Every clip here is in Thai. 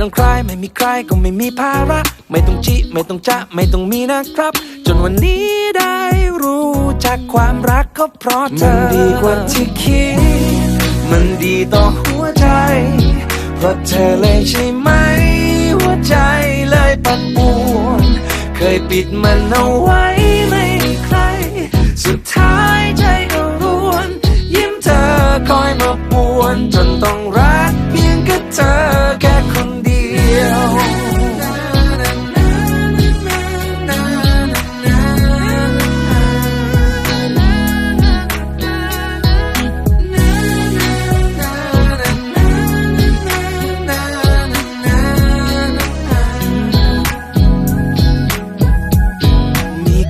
ต้องใครไม่มีใครก็ไม่มีภาระ ไม่ต้องจิ ไม่ต้องจะไม่ต้องมีนะครับ จนวันนี้ได้รู้จักความรักก็เพราะเธอ มันดีกว่าที่คิด มันดีต่อหัวใจ เพราะเธอเลยใช่ไหม หัวใจเลยปั่นป่วนเคยปิดมันเอาไว้ไม่ใคร สุดท้ายใจก็รวน ยิ้มเธอคอยมาป่วนจนต้องรัก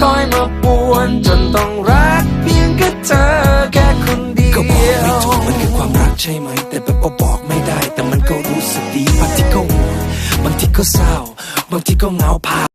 คอยมาป่วนจนต้องรักเพียงแค่เธอแค่คนเดียวก็บอกไม่ถูกมันคือความรักใช่ไหม แต่แบบก็บอกไม่ได้ แต่มันก็รู้สึกดีบางทีก็ห่วงบางทีก็เศร้า บางทีก็เหงาพา